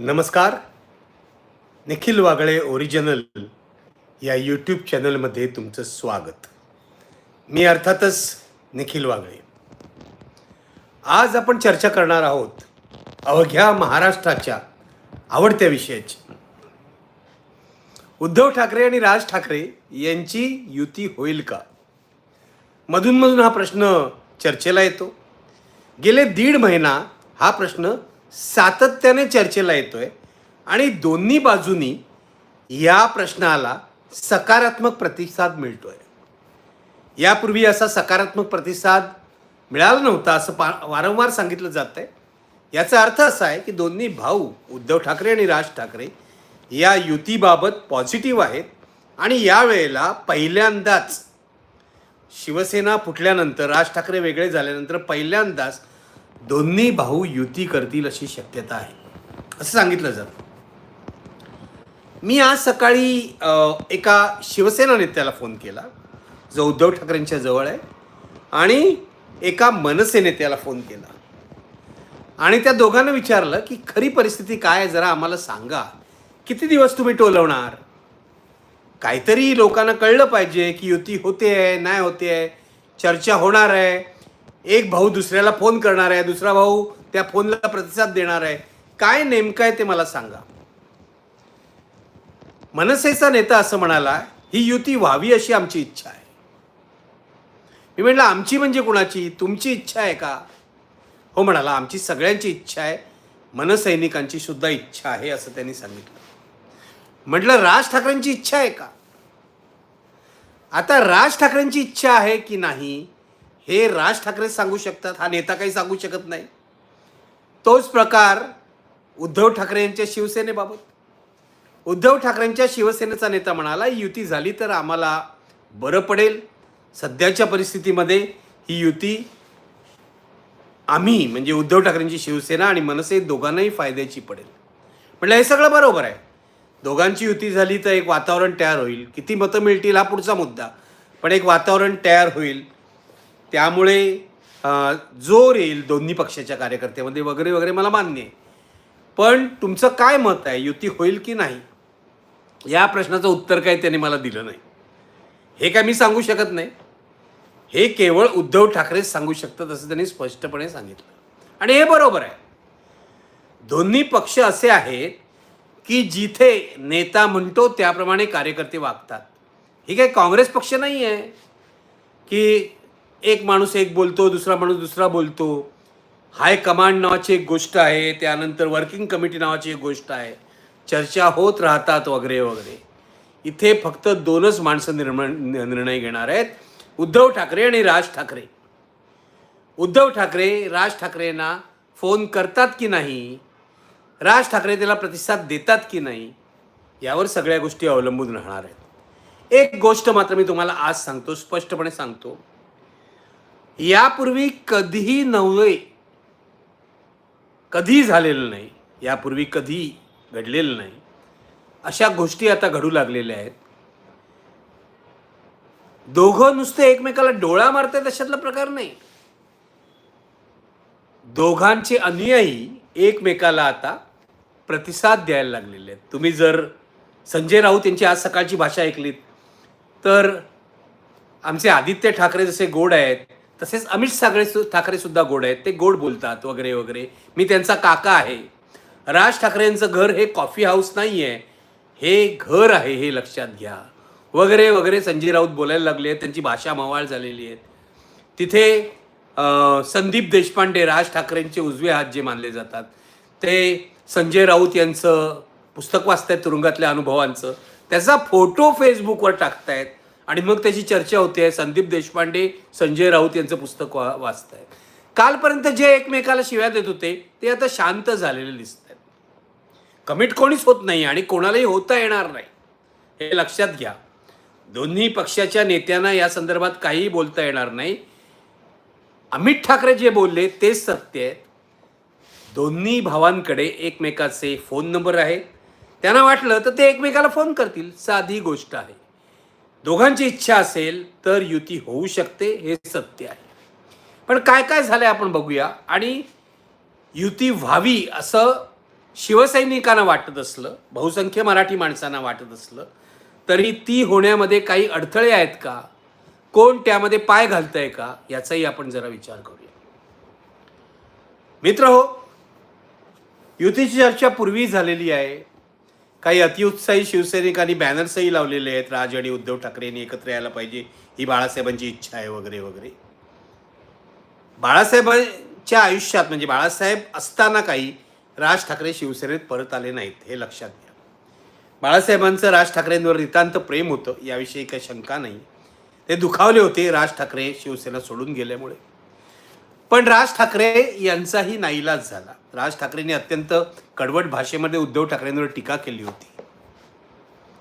नमस्कार. निखिल वागळे ओरिजिनल या यूट्यूब चॅनलमध्ये तुमचं स्वागत. मी अर्थातच निखिल वागळे. आज आपण चर्चा करणार आहोत अवघ्या महाराष्ट्राच्या आवडत्या विषयाची. उद्धव ठाकरे आणि राज ठाकरे यांची युती होईल का? मधूनमधून हा प्रश्न चर्चेला येतो. गेले दीड महिना हा प्रश्न सातत्याने चर्चेला येतोय आणि दोन्ही बाजूनी या प्रश्नाला सकारात्मक प्रतिसाद मिळतोय. यापूर्वी असा सकारात्मक प्रतिसाद मिळाला नव्हता असं पा वारंवार सांगितलं जात आहे याचा अर्थ असा आहे की दोन्ही भाऊ उद्धव ठाकरे आणि राज ठाकरे या युतीबाबत पॉझिटिव्ह आहेत आणि यावेळेला पहिल्यांदाच शिवसेना फुटल्यानंतर राज ठाकरे वेगळे झाल्यानंतर पहिल्यांदाच दोन्ही भाऊ युती करतील अशी शक्यता आहे. असं सांगितलं जातं. मी आज सकाळी एका शिवसेना नेत्याला फोन केला. जो उद्धव ठाकरेंच्या जवळ आहे. आणि एका मनसे नेत्याला फोन केला. आणि त्या दोघांना विचारलं की खरी परिस्थिती काय आहे? जरा आम्हाला सांगा. किती दिवस तुम्ही टोलवणार? काहीतरी लोकांना कळलं पाहिजे की युती होते आहे नाही होते आहे चर्चा होणार आहे. एक भाऊ दुसऱ्याला फोन करणार आहे दुसरा भाऊ त्या फोनला प्रतिसाद देणार आहे. काय नेमकं आहे ते मला सांगा. मनसेचा नेता असं म्हणाला ही युती व्हावी अशी आमची इच्छा आहे. मी म्हटलं आमची म्हणजे कुणाची? तुमची इच्छा आहे का? हो म्हणाला आमची सगळ्यांची इच्छा आहे. मनसैनिकांची सुद्धा इच्छा आहे असं त्यांनी सांगितलं. म्हटलं राज ठाकरेंची इच्छा आहे का? आता राज ठाकरेंची इच्छा आहे की नाही हे राज ठाकरे सांगू शकतात हा नेता काही सांगू शकत नाही. तोच प्रकार उद्धव ठाकरे यांच्या शिवसेनेबाबत. उद्धव ठाकरेंच्या शिवसेनेचा नेता म्हणाला युती झाली तर आम्हाला बरं पडेल. सध्याच्या परिस्थितीमध्ये ही युती आम्ही म्हणजे उद्धव ठाकरेंची शिवसेना आणि मनसे दोघांनाही फायद्याची पडेल. म्हटलं हे सगळं बरोबर आहे. दोघांची युती झाली तर एक वातावरण तयार होईल. किती मतं मिळतील हा पुढचा मुद्दा. पण एक वातावरण तयार होईल त्यामुळे जोर येईल दोन्ही पक्षाच्या कार्यकर्त्यामध्ये वगैरे वगैरे मला मान्य आहे. पण तुमचं काय मत आहे? युती होईल की नाही? या प्रश्नाचं उत्तर काय त्यांनी मला दिलं नाही. हे काय मी सांगू शकत नाही. हे केवळ उद्धव ठाकरेच सांगू शकतात असं त्यांनी स्पष्टपणे सांगितलं. आणि हे बरोबर आहे. दोन्ही पक्ष असे आहेत की जिथे नेता म्हणतो त्याप्रमाणे कार्यकर्ते वागतात. ही काही काँग्रेस पक्ष नाही आहे की एक माणूस एक बोलतो दुसरा माणूस दुसरा बोलतो. हाय कमांड नावाची एक गोष्ट आहे त्यानंतर वर्किंग कमिटी नावाची एक गोष्ट आहे. चर्चा होत राहतात वगैरे वगैरे. इथे फक्त दोनच माणसं निर्माण निर्णय घेणार आहेत. उद्धव ठाकरे आणि राज ठाकरे. उद्धव ठाकरे राज ठाकरेंना फोन करतात की नाही? राज ठाकरे त्याला प्रतिसाद देतात की नाही? यावर सगळ्या गोष्टी अवलंबून राहणार आहेत. एक गोष्ट मात्र मी तुम्हाला आज सांगतो स्पष्टपणे सांगतो. यापूर्वी कधीही नव्हे कधी झालेलं नाही यापूर्वी कधी घडलेलं नाही अशा गोष्टी आता घडू लागलेल्या आहेत. दोघं नुसते एकमेकाला डोळा मारतात अशातला प्रकार नाही. दोघांचे अनुयायी एकमेकाला आता प्रतिसाद द्यायला लागलेले आहेत. तुम्ही जर संजय राऊत यांची आज सकाळची भाषा ऐकलीत तर आमचे आदित्य ठाकरे जसे गोड आहेत तसेच अमित सागरे सु ठाकरे सुद्धा गोड आहेत. ते गोड बोलतात वगैरे वगैरे. मी त्यांचा काका आहे. राज ठाकरेंचं घर हे कॉफी हाऊस नाही आहे हे घर आहे हे लक्षात घ्या. वगैरे वगैरे संजय राऊत बोलायला लागले आहेत. त्यांची भाषा मवाळ झालेली आहे तिथे संदीप देशपांडे राज ठाकरेंचे उजवे हात जे मानले जातात. ते संजय राऊत यांचं पुस्तक वाचतायत तुरुंगातल्या अनुभवांचं. त्याचा फोटो फेसबुकवर टाकतायत. आणि मग त्याची चर्चा होते. आहे संदीप देशपांडे संजय राऊत यांचं पुस्तक वा वाचतायत कालपर्यंत जे एकमेकाला शिव्या देत होते ते आता शांत झालेले दिसत आहेत कमिट कोणीच होत नाही आणि कोणालाही होता येणार नाही. हे लक्षात घ्या. दोन्ही पक्षाच्या नेत्यांना या संदर्भात काहीही बोलता येणार नाही. अमित ठाकरे जे बोलले तेच सत्य आहेत. दोन्ही भावांकडे एकमेकाचे फोन नंबर आहेत. त्यांना वाटलं तर ते एकमेकाला फोन करतील. साधी गोष्ट आहे. दोघांची इच्छा असेल तर युती होऊ शकते हे सत्य आहे. पण काय काय झालंय आपण बघूया. आणि युती व्हावी असं शिवसैनिकांना वाटत असलं बहुसंख्य मराठी माणसांना वाटत असलं तरी ती होण्यामध्ये काही अडथळे आहेत का? कोण त्यामध्ये पाय घालतंय का? याचाही आपण जरा विचार करूया. मित्र हो युतीची चर्चा पूर्वी झालेली आहे. काही अतिउत्साही शिवसैनिकांनी बॅनर्सही लावलेले आहेत. राज आणि उद्धव ठाकरेंनी एकत्र यायला पाहिजे ही बाळासाहेबांची इच्छा आहे वगैरे वगैरे. बाळासाहेबांच्या आयुष्यात म्हणजे बाळासाहेब असताना काही राज ठाकरे शिवसेनेत परत आले नाहीत हे लक्षात घ्या. बाळासाहेबांचं राज ठाकरेंवर नितांत प्रेम होतं याविषयी काही शंका नाही. ते दुखावले होते राज ठाकरे शिवसेना सोडून गेल्यामुळे. पण राज ठाकरे यांचाही नाईलाज झाला. राज ठाकरेंनी अत्यंत कडवट भाषेमध्ये उद्धव ठाकरेंवर टीका केली होती.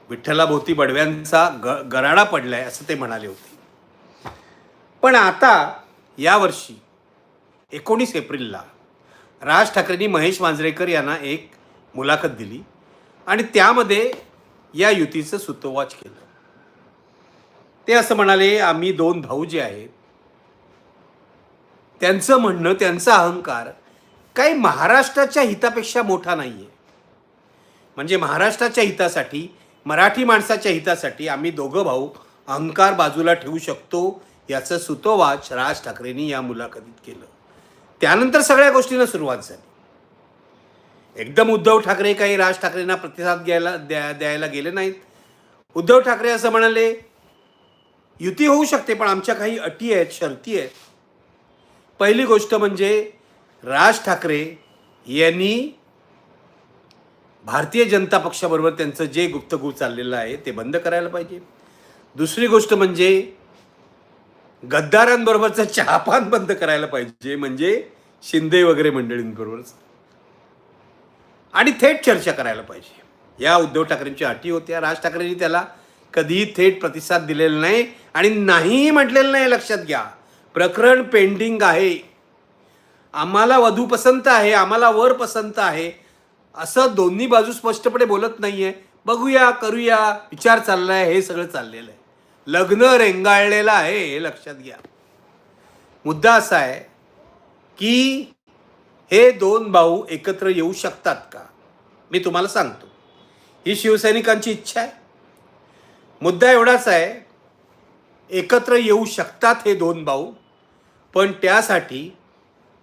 विठ्ठलाभोवती बडव्यांचा ग गराडा पडलाय असं ते म्हणाले होते. पण आता यावर्षी एकोणीस एप्रिलला राज ठाकरेंनी महेश मांजरेकर यांना एक मुलाखत दिली आणि त्यामध्ये या युतीचं सुतोवाच केलं. ते असं म्हणाले आम्ही दोन भाऊ जे आहेत त्यांचं म्हणणं त्यांचा अहंकार काही महाराष्ट्राच्या हितापेक्षा मोठा नाही आहे म्हणजे महाराष्ट्राच्या हितासाठी मराठी माणसाच्या हितासाठी आम्ही दोघं भाऊ अहंकार बाजूला ठेवू शकतो याचं सुतोवाच राज ठाकरेंनी या मुलाखतीत केलं. त्यानंतर सगळ्या गोष्टींना सुरुवात झाली. एकदम उद्धव ठाकरे काही राज ठाकरेंना प्रतिसाद घ्यायला द्या द्यायला गेले नाहीत. उद्धव ठाकरे असं म्हणाले युती होऊ शकते पण आमच्या काही अटी आहेत शर्ती आहेत. पहिली गोष्ट म्हणजे राज ठाकरे यांनी भारतीय जनता पक्षाबरोबर त्यांचं जे गुप्तगू चाललेलं आहे ते बंद करायला पाहिजे. दुसरी गोष्ट म्हणजे गद्दारांबरोबरचं चहापान बंद करायला पाहिजे म्हणजे शिंदे वगैरे मंडळींबरोबरच आणि थेट चर्चा करायला पाहिजे. या उद्धव ठाकरेंच्या अटी होत्या. राज ठाकरेंनी त्याला कधीही थेट प्रतिसाद दिलेला नाही आणि नाही म्हटलेलं नाही लक्षात घ्या. प्रकरण पेंडिंग आहे. आम्हाला वधू पसंत आहे आम्हाला वर पसंत आहे असं दोन्ही बाजू स्पष्टपणे बोलत नाही आहे बघूया करूया विचार चालला आहे हे सगळं चाललेलं आहे. लग्न रेंगाळलेलं आहे हे लक्षात घ्या. मुद्दा असा आहे की हे दोन भाऊ एकत्र येऊ शकतात का? मी तुम्हाला सांगतो. ही शिवसैनिकांची इच्छा आहे. मुद्दा एवढाच आहे एकत्र येऊ शकतात हे दोन भाऊ पण त्यासाठी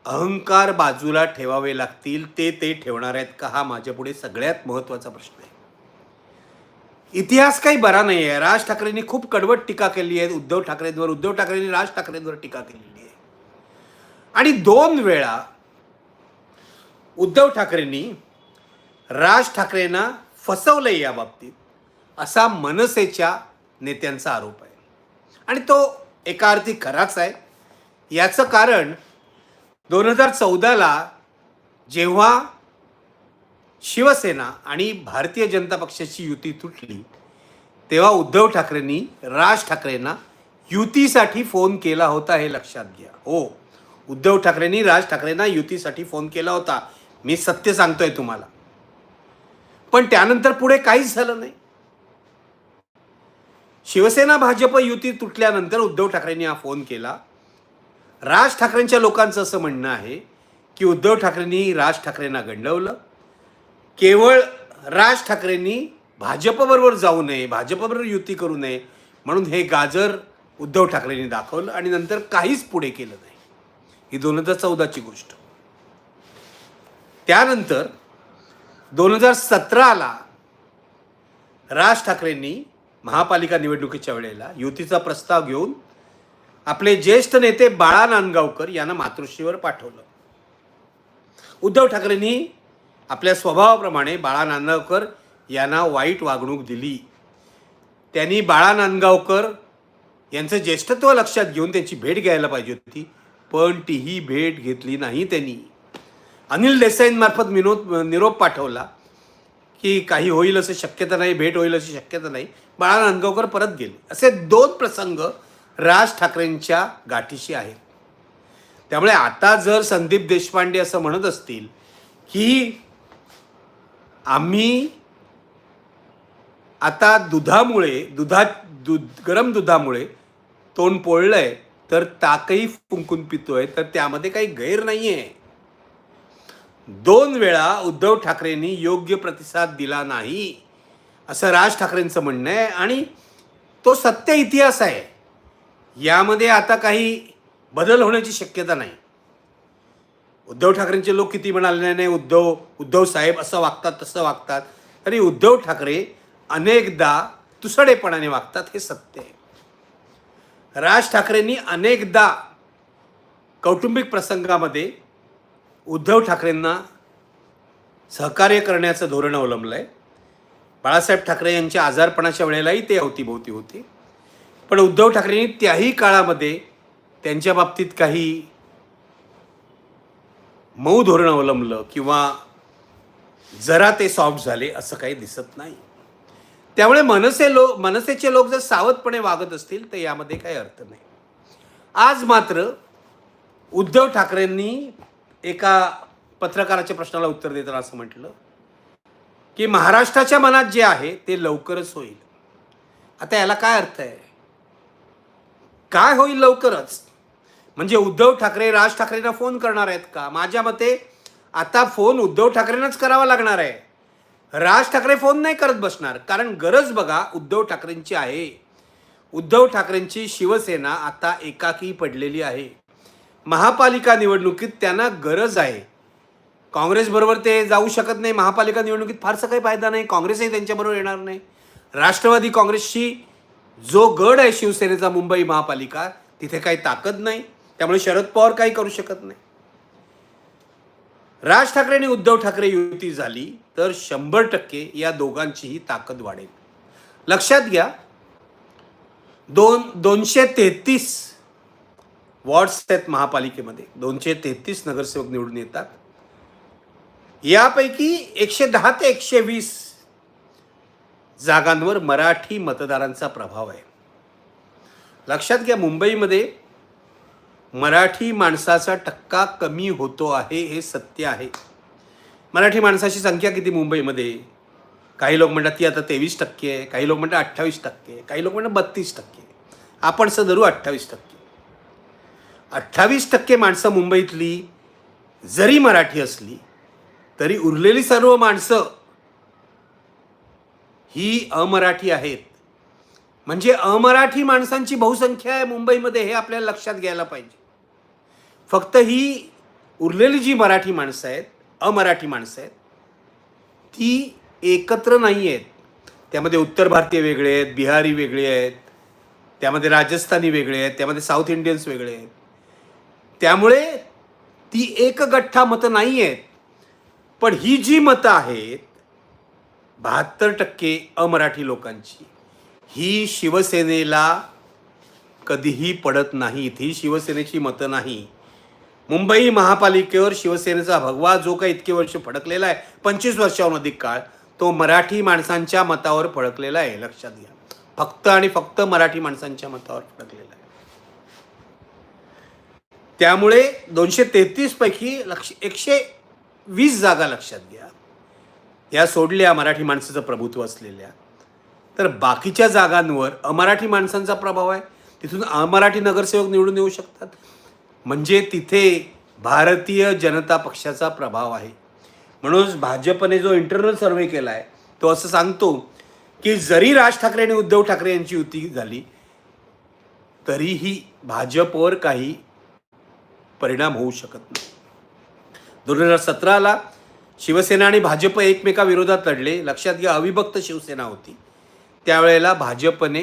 अहंकार बाजूला ठेवावे लागतील ते ते ठेवणार आहेत का हा माझ्यापुढे सगळ्यात महत्त्वाचा प्रश्न आहे. इतिहास काही बरा नाही आहे राज ठाकरेंनी खूप कडवट टीका केली आहे. उद्धव ठाकरेंवर उद्धव ठाकरेंनी राज ठाकरेंवर टीका केलेली आहे. आणि दोन वेळा उद्धव ठाकरेंनी राज ठाकरेंना फसवलंय या बाबतीत असा मनसेच्या नेत्यांचा आरोप आहे. आणि तो एका अर्थी खराच आहे. याचं कारण दोन हजार चौदाला जेव्हा शिवसेना आणि भारतीय जनता पक्षाची युती तुटली तेव्हा उद्धव ठाकरेंनी राज ठाकरेंना युतीसाठी फोन केला होता हे लक्षात घ्या. हो उद्धव ठाकरेंनी राज ठाकरेंना युतीसाठी फोन केला होता. मी सत्य सांगतोय तुम्हाला. पण त्यानंतर पुढे काहीच झालं नाही. शिवसेना भाजप युती तुटल्यानंतर उद्धव ठाकरेंनी हा फोन केला. राज ठाकरेंच्या लोकांचं असं म्हणणं आहे की उद्धव ठाकरेंनी राज ठाकरेंना गंडवलं. केवळ राज ठाकरेंनी भाजपबरोबर जाऊ नये भाजपबरोबर युती करू नये म्हणून हे गाजर उद्धव ठाकरेंनी दाखवलं आणि नंतर काहीच पुढे केलं नाही. ही दोन हजार चौदाची गोष्ट. त्यानंतर दोन हजार सतराला राज ठाकरेंनी महापालिका निवडणुकीच्या वेळेला युतीचा प्रस्ताव घेऊन आपले ज्येष्ठ नेते बाळा नांदगावकर यांना मातृश्रीवर पाठवलं. उद्धव ठाकरेंनी आपल्या स्वभावाप्रमाणे बाळा नांदगावकर यांना वाईट वागणूक दिली. त्यांनी बाळा नांदगावकर यांचं ज्येष्ठत्व लक्षात घेऊन त्यांची भेट घ्यायला पाहिजे होती पण तीही भेट घेतली नाही त्यांनी. अनिल देसाईंमार्फत विनोद निरोप पाठवला. की काही होईल असं शक्यता नाही भेट होईल अशी शक्यता नाही. बाळा नांदगावकर परत गेले. असे दोन प्रसंग राज ठाकरेंच्या गाठीशी आहेत. त्यामुळे आता जर संदीप देशपांडे असं म्हणत असतील की आम्ही आता दुधामुळे दुधात दूध गरम दुधामुळे तोंड पोळलं आहे तर ताकही फुंकून पितोय तर त्यामध्ये काही गैर नाही आहे दोन वेळा उद्धव ठाकरेंनी योग्य प्रतिसाद दिला नाही असं राज ठाकरेंचं म्हणणं आहे. आणि तो सत्य इतिहास आहे. यामध्ये आता काही बदल होण्याची शक्यता नाही. उद्धव ठाकरेंचे लोक किती म्हणाले नाही उद्धव उद्धव साहेब असं वागतात तसं वागतात. तरी उद्धव ठाकरे अनेकदा तुसडेपणाने वागतात हे सत्य आहे. राज ठाकरेंनी अनेकदा कौटुंबिक प्रसंगामध्ये उद्धव ठाकरेंना सहकार्य करण्याचं धोरण अवलंबलं आहे बाळासाहेब ठाकरे यांच्या आजारपणाच्या वेळेलाही ते अवतीभोवती होते. पण उद्धव ठाकरेंनी त्याही काळामध्ये त्यांच्या बाबतीत काही मऊ धोरण अवलंबलं किंवा जरा ते सॉफ्ट झाले असं काही दिसत नाही. त्यामुळे मनसे लोक मनसेचे लोक जर सावधपणे वागत असतील तर यामध्ये काही अर्थ नाही. आज मात्र उद्धव ठाकरेंनी एका पत्रकाराच्या प्रश्नाला उत्तर देताना असं म्हटलं की महाराष्ट्राच्या मनात जे आहे ते लवकरच होईल. आता याला काय अर्थ आहे? काय होईल लवकरच? म्हणजे उद्धव ठाकरे राज ठाकरेंना फोन करणार आहेत का? माझ्या मते आता फोन उद्धव ठाकरेंनाच करावा लागणार आहे. राज ठाकरे फोन नाही करत बसणार. कारण गरज बघा उद्धव ठाकरेंची आहे. उद्धव ठाकरेंची शिवसेना आता एकाकी पडलेली आहे. महापालिका निवडणुकीत त्यांना गरज आहे. काँग्रेसबरोबर ते जाऊ शकत नाही महापालिका निवडणुकीत फारसा काही फायदा नाही काँग्रेसही त्यांच्याबरोबर येणार नाही. राष्ट्रवादी काँग्रेसशी जो गड आहे शिवसेनेचा मुंबई महापालिका तिथे काही ताकद नाही त्यामुळे शरद पवार काही करू शकत नाही. राज ठाकरे आणि उद्धव ठाकरे युती झाली तर शंभर टक्के या दोघांचीही ताकद वाढेल. लक्षात घ्या दोन दोनशे तेहतीस वॉर्ड्स आहेत महापालिकेमध्ये. दोनशे तेहतीस नगरसेवक निवडून येतात. यापैकी एकशे दहा ते एकशे वीस जागांवर मराठी मतदारांचा प्रभाव आहे. लक्षात घ्या मुंबईमध्ये मराठी माणसाचा टक्का कमी होतो आहे हे सत्य आहे. मराठी माणसाची संख्या किती मुंबईमध्ये? काही लोक म्हणतात ती आता तेवीस टक्के आहे काही लोक म्हणतात अठ्ठावीस टक्के आहे काही लोक म्हणतात बत्तीस टक्के आपण सदरू धरू अठ्ठावीस टक्के. अठ्ठावीस टक्के माणसं मुंबईतली जरी मराठी असली तरी उरलेली सर्व माणसं ही अमराठी आहेत. म्हणजे अमराठी माणसांची बहुसंख्या आहे मुंबईमध्ये हे आपल्याला लक्षात घ्यायला पाहिजे. फक्त ही उरलेली जी मराठी माणसं आहेत अमराठी माणसं आहेत ती एकत्र नाही आहेत. त्यामध्ये उत्तर भारतीय वेगळे आहेत बिहारी वेगळे आहेत त्यामध्ये राजस्थानी वेगळे आहेत त्यामध्ये साऊथ इंडियन्स वेगळे आहेत. त्यामुळे ती एक गठ्ठा मतं नाही आहेत पण ही जी मतं आहेत बहात्तर टक्के अमराठी लोकांची ही शिवसेनेला कधीही पडत नाहीत. ही शिवसेनेची मतं नाही. मुंबई महापालिकेवर शिवसेनेचा भगवा जो काही इतके वर्ष फडकलेला आहे पंचवीस वर्षाहून अधिक काळ तो मराठी माणसांच्या मतावर फडकलेला आहे लक्षात घ्या. फक्त आणि फक्त मराठी माणसांच्या मतावर फडकलेला आहे. त्यामुळे दोनशे तेहतीसपैकी लक्ष एकशे वीस जागा लक्षात घ्या. या सोडल्या मराठी माणसाचं प्रभुत्व असलेल्या. तर बाकीच्या जागांवर अमराठी माणसांचा प्रभाव आहे. तिथून अमराठी नगरसेवक निवडून येऊ शकतात. म्हणजे तिथे भारतीय जनता पक्षाचा प्रभाव आहे. म्हणून भाजपने जो इंटरनल सर्व्हे केला आहे तो असं सांगतो की जरी राज ठाकरे आणि उद्धव ठाकरे यांची युती झाली तरीही भाजपवर काही परिणाम होऊ शकत नाही. दोन हजार सतराला शिवसेना आणि भाजप एकमेकाविरोधात लढले. लक्षात घ्या अविभक्त शिवसेना होती. त्यावेळेला भाजपने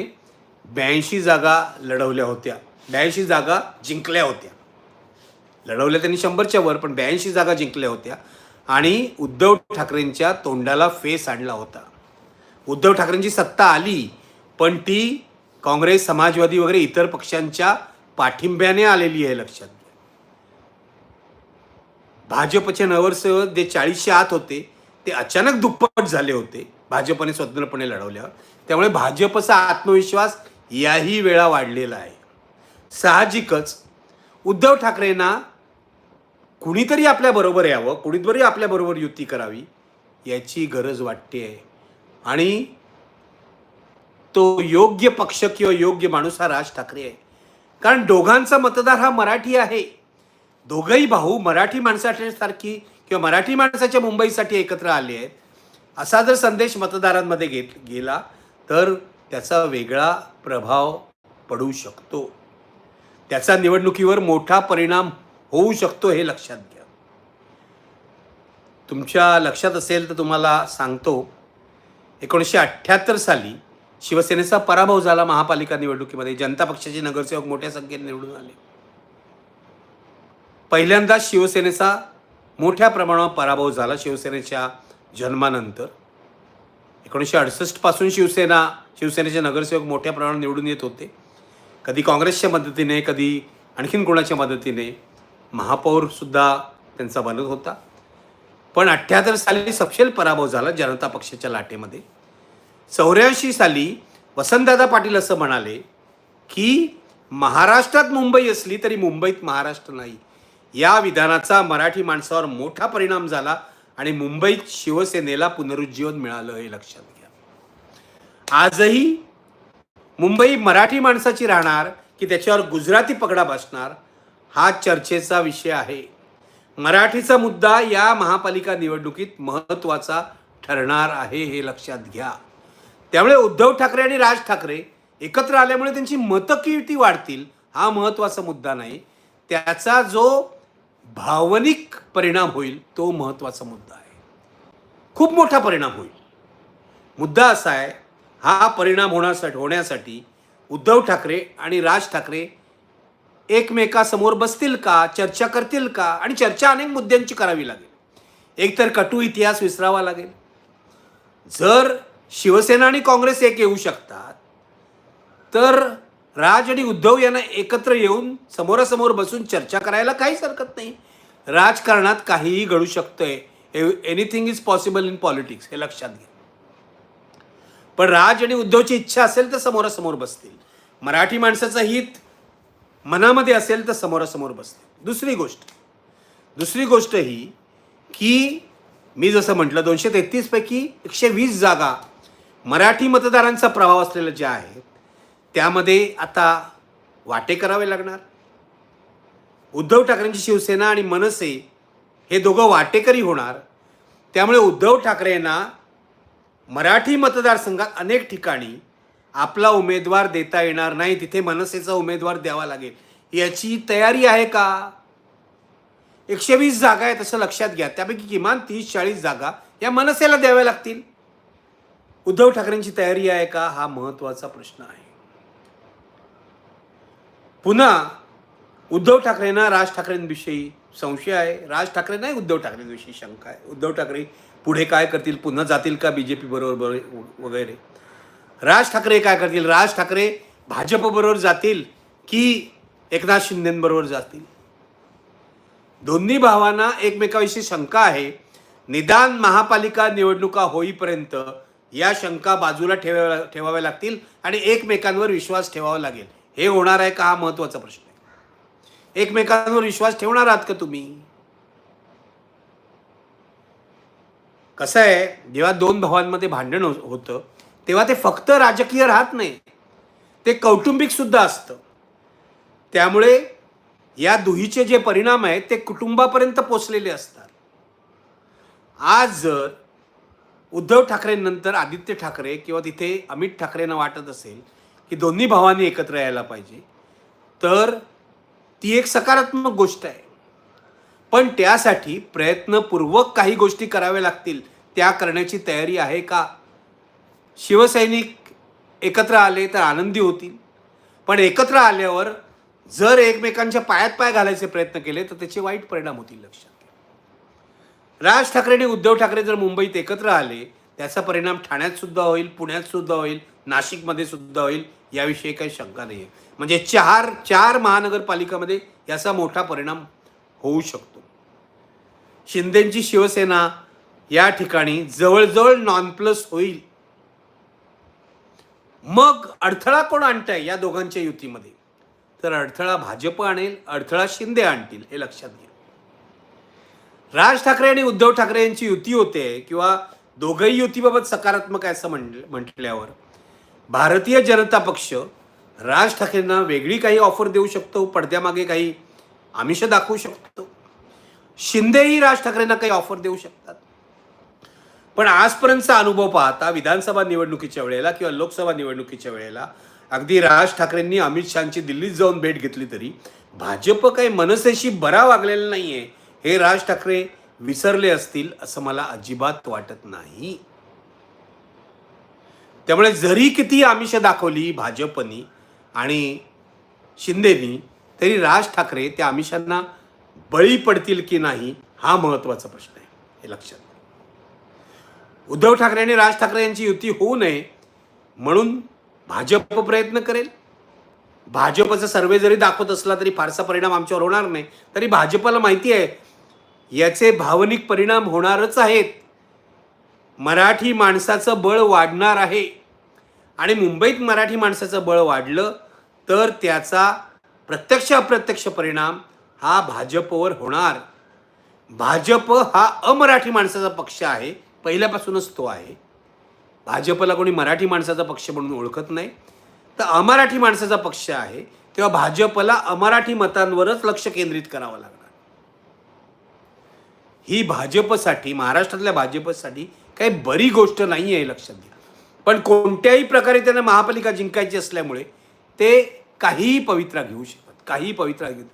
ब्याऐंशी जागा लढवल्या होत्या. ब्याऐंशी जागा जिंकल्या होत्या. लढवल्या त्यांनी शंभरच्या वर पण ब्याऐंशी जागा जिंकल्या होत्या. आणि उद्धव ठाकरेंच्या तोंडाला फेस आणला होता. उद्धव ठाकरेंची सत्ता आली पण ती काँग्रेस समाजवादी वगैरे इतर पक्षांच्या पाठिंब्याने आलेली आहे लक्षात. भाजपचे नगरसेवक जे चाळीसशे आत होते ते अचानक दुप्पट झाले होते. भाजपने स्वतंत्रपणे लढवल्यावर. त्यामुळे भाजपचा आत्मविश्वास याही वेळा वाढलेला आहे. साहजिकच उद्धव ठाकरेंना कुणीतरी आपल्याबरोबर यावं कुणीतरी आपल्याबरोबर युती करावी याची गरज वाटते आहे. आणि तो योग्य पक्ष किंवा योग्य माणूस हा राज ठाकरे आहे. कारण दोघांचा मतदार हा मराठी आहे. दोघंही भाऊ मराठी माणसासारखी किंवा मराठी माणसाच्या मुंबईसाठी एकत्र आले आहेत. असा जर संदेश मतदारांमध्ये घेत गेला तर त्याचा वेगळा प्रभाव पडू शकतो. त्याचा निवडणुकीवर मोठा परिणाम होऊ शकतो हे लक्षात घ्या. तुमच्या लक्षात असेल तर तुम्हाला सांगतो एकोणीसशे अठ्ठ्याहत्तर साली शिवसेनेचा पराभव झाला महापालिका निवडणुकीमध्ये. जनता पक्षाचे नगरसेवक मोठ्या संख्येने निवडून आले. पहिल्यांदा शिवसेनेचा मोठ्या प्रमाणावर पराभव झाला शिवसेनेच्या जन्मानंतर. एकोणीसशे अडसष्टपासून शिवसेना शिवसेनेचे नगरसेवक मोठ्या प्रमाणावर निवडून येत होते. कधी काँग्रेसच्या मदतीने कधी आणखीन कोणाच्या मदतीने महापौरसुद्धा त्यांचा बनत होता. पण अठ्ठ्याहत्तर साली सपशेल पराभव झाला जनता पक्षाच्या लाटेमध्ये. चौऱ्याऐंशी साली वसंतदादा पाटील असं म्हणाले की महाराष्ट्रात मुंबई असली तरी मुंबईत महाराष्ट्र नाही. या विधानाचा मराठी माणसावर मोठा परिणाम झाला आणि मुंबईत शिवसेनेला पुनरुज्जीवन मिळालं हे लक्षात घ्या. आजही मुंबई मराठी माणसाची राहणार की त्याच्यावर गुजराती पगडा बसणार हा चर्चेचा विषय आहे. मराठीचा मुद्दा या महापालिका निवडणुकीत महत्त्वाचा ठरणार आहे हे लक्षात घ्या. त्यामुळे उद्धव ठाकरे आणि राज ठाकरे एकत्र आल्यामुळे त्यांची मतं किती वाढतील हा महत्त्वाचा मुद्दा नाही. त्याचा जो भावनिक परिणाम होईल तो महत्त्वाचा मुद्दा आहे. खूप मोठा परिणाम होईल. मुद्दा असा आहे हा परिणाम होण्यासाठी होण्यासाठी उद्धव ठाकरे आणि राज ठाकरे एकमेकासमोर बसतील का चर्चा करतील का आणि चर्चा अनेक मुद्द्यांची करावी लागेल. एकतर कटू इतिहास विसरावा लागेल. जर शिवसेना आणि काँग्रेस एक येऊ शकतात तर राज आणि उद्धव यांना एकत्र येऊन समोरासमोर बसून चर्चा करायला काहीच हरकत नाही. राजकारणात काहीही घडू शकतंय. Anything is possible in politics हे लक्षात घ्या. पण राज आणि उद्धवची इच्छा असेल तर समोरासमोर बसतील. मराठी माणसाचं हित मनामध्ये असेल तर समोरासमोर बसतील. दुसरी गोष्ट दुसरी गोष्ट ही की मी जसं म्हटलं दोनशे तेहतीसपैकी एकशे वीस जागा मराठी मतदारांचा प्रभाव असलेल्या ज्या आहेत त्यामध्ये आता वाटे करावे लागणार. उद्धव ठाकरेंची शिवसेना आणि मनसे हे दोघं वाटेकरी होणार. त्यामुळे उद्धव ठाकरेंना मराठी मतदारसंघात अनेक ठिकाणी आपला उमेदवार देता येणार नाही. तिथे मनसेचा उमेदवार द्यावा लागेल. याची तयारी आहे का? एकशे वीस जागा आहेत असं लक्षात घ्या. त्यापैकी किमान तीस चाळीस जागा या मनसेला द्याव्या लागतील. उद्धव ठाकरेंची तयारी आहे का? हा महत्त्वाचा प्रश्न आहे. पुन्हा उद्धव ठाकरेंना राज ठाकरेंविषयी संशय आहे. राज ठाकरे नाही उद्धव ठाकरेंविषयी शंका आहे. उद्धव ठाकरे पुढे काय करतील पुन्हा जातील का बी जे पी बरोबर वगैरे? राज ठाकरे काय करतील? राज ठाकरे भाजप बरोबर जातील की एकनाथ शिंदेबरोबर जातील? दोन्ही भावांना एकमेकाविषयी शंका आहे. निदान महापालिका निवडणुका होईपर्यंत या शंका बाजूला ठेवाव्या ठेवाव्या लागतील आणि एकमेकांवर विश्वास ठेवावा लागेल. हे होणार आहे का हा महत्त्वाचा प्रश्न आहे. एकमेकांवर विश्वास ठेवणार आहात का तुम्ही? कसं आहे जेव्हा दोन भावांमध्ये भांडण हो-, होतं तेव्हा ते फक्त राजकीय राहत नाही. ते कौटुंबिक सुद्धा असतं. त्यामुळे या दुहीचे जे परिणाम आहेत ते कुटुंबापर्यंत पोचलेले असतात. आज जर उद्धव ठाकरेंनंतर आदित्य ठाकरे किंवा तिथे अमित ठाकरेंना वाटत असेल की दोन्ही भावांनी एकत्र यायला पाहिजे. तर ती एक सकारात्मक गोष्ट आहे. पण त्यासाठी प्रयत्नपूर्वक काही गोष्टी कराव्या लागतील. त्या करण्याची तयारी आहे का? शिवसैनिक एकत्र आले तर आनंदी होतील. पण एकत्र आल्यावर जर एकमेकांच्या पायात पाय घालायचे प्रयत्न केले तर त्याचे वाईट परिणाम होतील लक्षात राज ठाकरे आणि उद्धव ठाकरे जर मुंबईत एकत्र आले त्याचा परिणाम ठाण्यात सुद्धा होईल पुण्यात सुद्धा होईल नाशिकमध्ये सुद्धा होईल याविषयी काही शंका नाही आहे म्हणजे चार चार महानगरपालिकामध्ये याचा मोठा परिणाम होऊ शकतो. शिंदेची शिवसेना या ठिकाणी जवळजवळ नॉन प्लस होईल. मग अडथळा कोण आणताय या दोघांच्या युतीमध्ये? तर अडथळा भाजप आणेल अडथळा शिंदे आणतील हे लक्षात घ्या. राज ठाकरे आणि उद्धव ठाकरे यांची युती होते किंवा दोघंही युतीबाबत सकारात्मक आहे असं म्हण म्हटल्यावर भारतीय जनता पक्ष राज ठाकरेंना वेगळी काही ऑफर देऊ शकतो पडद्यामागे काही आमिष दाखवू शकतो. शिंदेही राज ठाकरेंना काही ऑफर देऊ शकतात. पण आजपर्यंतचा अनुभव पाहता विधानसभा निवडणुकीच्या वेळेला किंवा लोकसभा निवडणुकीच्या वेळेला अगदी राज ठाकरेंनी अमित शहाची दिल्लीत जाऊन भेट घेतली तरी भाजप काही मनसेशी बरा वागलेला नाहीये हे राज ठाकरे विसरले असतील असं मला अजिबात वाटत नाही. त्यामुळे जरी किती आमिष दाखवली भाजपनी आणि शिंदेनी तरी राज ठाकरे त्या आमिषांना बळी पडतील की नाही हा महत्त्वाचा प्रश्न आहे हे लक्षात उद्धव ठाकरे आणि राज ठाकरे यांची युती होऊ नये म्हणून भाजप प्रयत्न करेल. भाजपचा सर्वे जरी दाखवत असला तरी फारसा परिणाम आमच्यावर होणार नाही. तरी भाजपला माहिती आहे याचे भावनिक परिणाम होणारच आहेत. मराठी माणसाचं बळ वाढणार आहे. आणि मुंबईत मराठी माणसाचं बळ वाढलं तर त्याचा प्रत्यक्ष अप्रत्यक्ष परिणाम हा भाजपवर होणार. भाजप हा अमराठी माणसाचा पक्ष आहे पहिल्यापासूनच तो आहे. भाजपला कोणी मराठी माणसाचा पक्ष म्हणून ओळखत नाही. तर अमराठी माणसाचा पक्ष आहे तेव्हा भाजपला अमराठी मतांवरच लक्ष केंद्रित करावं लागणार. ही भाजपसाठी महाराष्ट्रातल्या भाजपसाठी काही बरी गोष्ट नाही आहे लक्षात घ्या. पण कोणत्याही प्रकारे त्यांना महापालिका जिंकायची असल्यामुळे ते काहीही पवित्रा घेऊ शकतात काहीही पवित्रा घेऊ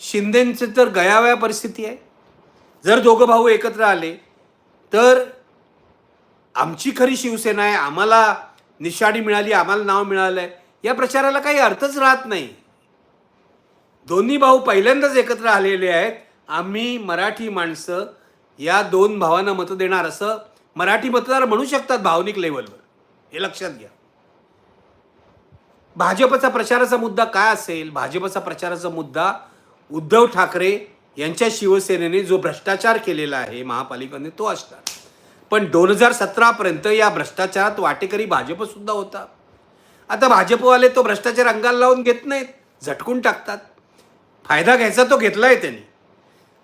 शिंदेचे तर गयावया परिस्थिती आहे. जर दोघं भाऊ एकत्र आले तर आमची खरी शिवसेना आहे आम्हाला निशाणी मिळाली आम्हाला नाव मिळालं आहे या प्रचाराला काही अर्थच राहत नाही. दोन्ही भाऊ पहिल्यांदाच एकत्र आलेले आहेत. आम्ही मराठी माणसं या दोन भावांना मतं देणार असं मराठी मतदार म्हणू शकतात भावनिक लेवलवर. हे लक्षात घ्या. भाजपचा प्रचाराचा मुद्दा काय असेल? भाजपचा प्रचाराचा मुद्दा उद्धव ठाकरे यांच्या शिवसेनेने जो भ्रष्टाचार केलेला आहे महापालिकेने तो असणार. पण दोन हजार सतरापर्यंत या भ्रष्टाचारात वाटेकरी भाजपसुद्धा होता. आता भाजपवाले तो भ्रष्टाचार अंगाला लावून घेत नाहीत झटकून टाकतात. फायदा घ्यायचा तो घेतला आहे त्यांनी.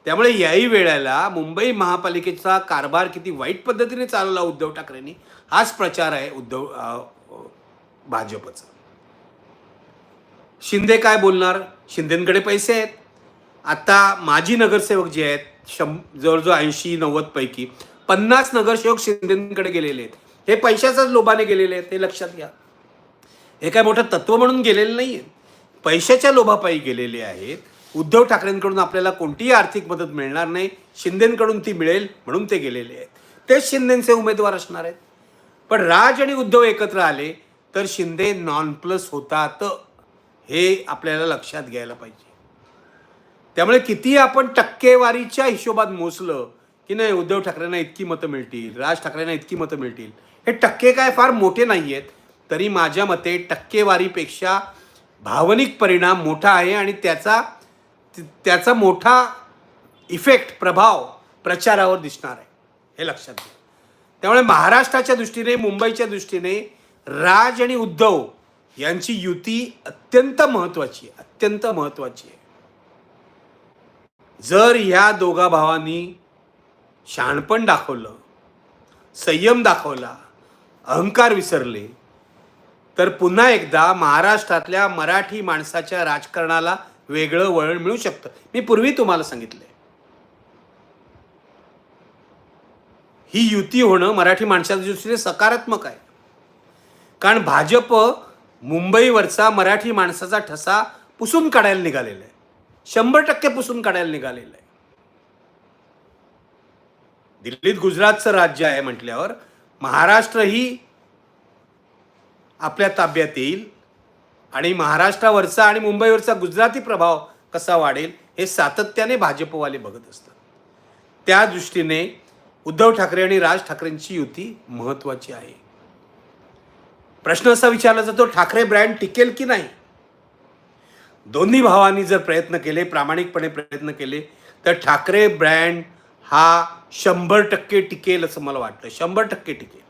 त्यामुळे याही वेळेला मुंबई महापालिकेचा कारभार किती वाईट पद्धतीने चालवला उद्धव ठाकरेंनी हाच प्रचार आहे उद्धव भाजपचा. शिंदे काय बोलणार? शिंदेकडे पैसे आहेत. आता माजी नगरसेवक जे आहेत शं जवळजवळ ऐंशी नव्वद पैकी पन्नास नगरसेवक शिंदेकडे गेलेले आहेत. हे पैशाच्याच लोभाने गेलेले आहेत हे लक्षात घ्या. हे काय मोठं तत्व म्हणून गेलेलं नाही आहे पैशाच्या लोभापायी गेलेले आहेत. उद्धव ठाकरेंकडून आपल्याला कोणतीही आर्थिक मदत मिळणार नाही. शिंदेकडून ती मिळेल म्हणून ते गेलेले आहेत. तेच शिंदेचे उमेदवार असणार आहेत. पण राज आणि उद्धव एकत्र आले तर शिंदे नॉन प्लस होतात. हे आपल्याला लक्षात घ्यायला पाहिजे. त्यामुळे किती आपण टक्केवारीच्या हिशोबात मोजलं की नाही उद्धव ठाकरेंना इतकी मतं मिळतील राज ठाकरेंना इतकी मतं मिळतील. हे टक्के काय फार मोठे नाही आहेत. तरी माझ्या मते टक्केवारीपेक्षा भावनिक परिणाम मोठा आहे आणि त्याचा त्याचा मोठा इफेक्ट प्रभाव प्रचारावर दिसणार आहे हे लक्षात घ्या. त्यामुळे महाराष्ट्राच्या दृष्टीने मुंबईच्या दृष्टीने राज आणि उद्धव यांची युती अत्यंत महत्त्वाची आहे अत्यंत महत्त्वाची आहे. जर ह्या दोघा भावांनी शहाणपण दाखवलं संयम दाखवला अहंकार विसरले तर पुन्हा एकदा महाराष्ट्रातल्या मराठी माणसाच्या राजकारणाला वेगळं वळण मिळू शकतं. मी पूर्वी तुम्हाला सांगितलंय. ही युती होणं मराठी माणसाच्या दृष्टीने सकारात्मक आहे. कारण भाजप मुंबईवरचा मराठी माणसाचा ठसा पुसून काढायला निघालेला आहे. शंभर टक्के पुसून काढायला निघालेलं आहे. दिल्लीत गुजरातचं राज्य आहे म्हटल्यावर महाराष्ट्रही आपल्या ताब्यात येईल. आणि महाराष्ट्रावरचा आणि मुंबईवरचा गुजराती प्रभाव कसा वाढेल हे सातत्याने भाजपवाले बघत असतात. त्या दृष्टीने उद्धव ठाकरे आणि राज ठाकरेंची युती महत्त्वाची आहे. प्रश्न असा विचारला जातो ठाकरे ब्रँड टिकेल की नाही? दोन्ही भावांनी जर प्रयत्न केले प्रामाणिकपणे प्रयत्न केले तर ठाकरे ब्रँड हा शंभर टक्के टिकेल असं मला वाटतं. शंभर टक्के टिकेल.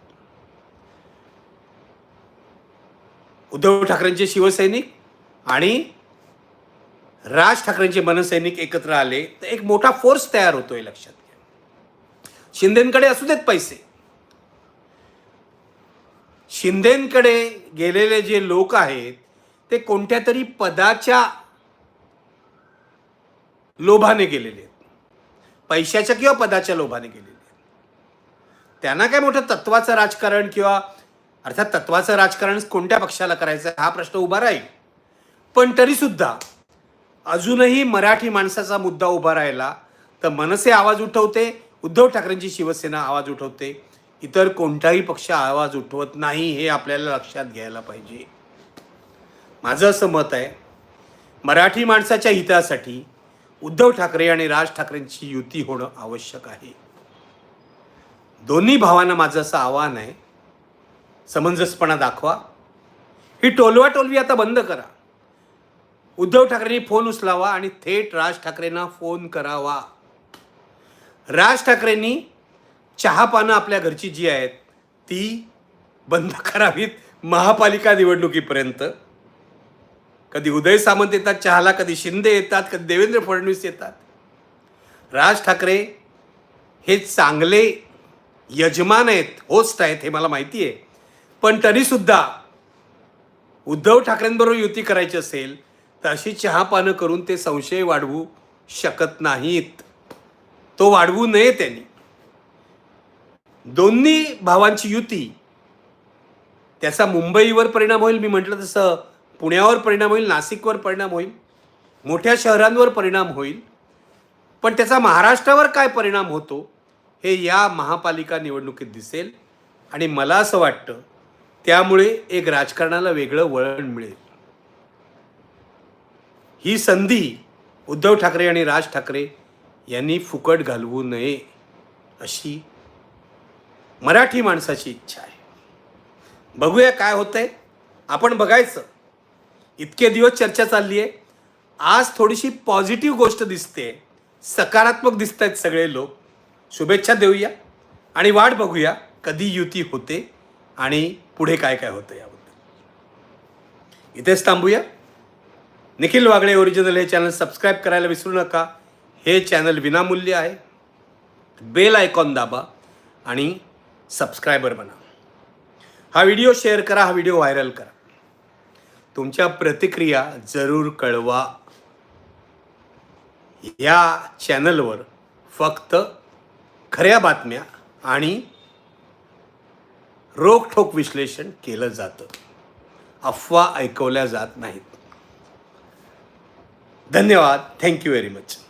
उद्धव ठाकरेंचे शिवसैनिक आणि राज ठाकरेंचे मनसैनिक एकत्र आले तर एक मोठा फोर्स तयार होतोय लक्षात घ्या. शिंदेकडे असू देत पैसे. शिंदेकडे गेलेले जे लोक आहेत ते कोणत्या तरी पदाच्या लोभाने गेलेले आहेत. पैशाच्या किंवा पदाच्या लोभाने गेलेले आहेत. त्यांना काय मोठं तत्वाचं राजकारण किंवा अर्थात तत्वाचं राजकारण कोणत्या पक्षाला करायचं आहे हा प्रश्न उभा राहील. पण तरीसुद्धा अजूनही मराठी माणसाचा मुद्दा उभा राहिला तर मनसे आवाज उठवते उद्धव ठाकरेंची शिवसेना आवाज उठवते. इतर कोणताही पक्ष आवाज उठवत नाही हे आपल्याला लक्षात घ्यायला पाहिजे. माझं असं मत आहे मराठी माणसाच्या हितासाठी उद्धव ठाकरे आणि राज ठाकरेंची युती होणं आवश्यक आहे. दोन्ही भावांना माझं असं आव्हान आहे समंजसपणा दाखवा. ही टोलवा टोलवी आता बंद करा. उद्धव ठाकरेंनी फोन उचलावा आणि थेट राज ठाकरेंना फोन करावा. राज ठाकरेंनी चहा पानं आपल्या घरची जी आहेत ती बंद करावीत महापालिका निवडणुकीपर्यंत. कधी उदय सामंत येतात चहाला कधी शिंदे येतात कधी देवेंद्र फडणवीस येतात. राज ठाकरे हे चांगले यजमान आहेत होस्ट आहेत हे मला माहिती आहे. पण तरीसुद्धा उद्धव ठाकरेंबरोबर युती करायची असेल तर अशी चहापानं करून ते संशय वाढवू शकत नाहीत. तो वाढवू नये त्यांनी. दोन्ही भावांची युती त्याचा मुंबईवर परिणाम होईल मी म्हटलं तसं पुण्यावर परिणाम होईल नाशिकवर परिणाम होईल मोठ्या शहरांवर परिणाम होईल पण त्याचा महाराष्ट्रावर काय परिणाम होतो हे या महापालिका निवडणुकीत दिसेल. आणि मला असं वाटतं त्यामुळे एक राजकारणाला वेगळं वळण मिळेल. ही संधी उद्धव ठाकरे आणि राज ठाकरे यांनी फुकट घालवू नये अशी मराठी माणसाची इच्छा आहे. बघूया काय होतंय. आपण बघायचं. इतके दिवस चर्चा चालली आहे. आज थोडीशी पॉझिटिव्ह गोष्ट दिसते सकारात्मक दिसत आहेत सगळे लोक. शुभेच्छा देऊया आणि वाट बघूया कधी युती होते. आणि पुढे काय काय होतं याबद्दल. इथेच थांबूया. निखिल वागळे ओरिजिनल हे चॅनल सबस्क्राईब करायला विसरू नका. हे चॅनल विनामूल्य आहे. बेल आयकॉन दाबा आणि सबस्क्रायबर बना. हा व्हिडिओ शेअर करा हा व्हिडिओ व्हायरल करा. तुमच्या प्रतिक्रिया जरूर कळवा. या चॅनलवर फक्त खऱ्या बातम्या आणि रोखठोक विश्लेषण केलं जातं. अफवा ऐकवल्या जात नाहीत. धन्यवाद. Thank you very much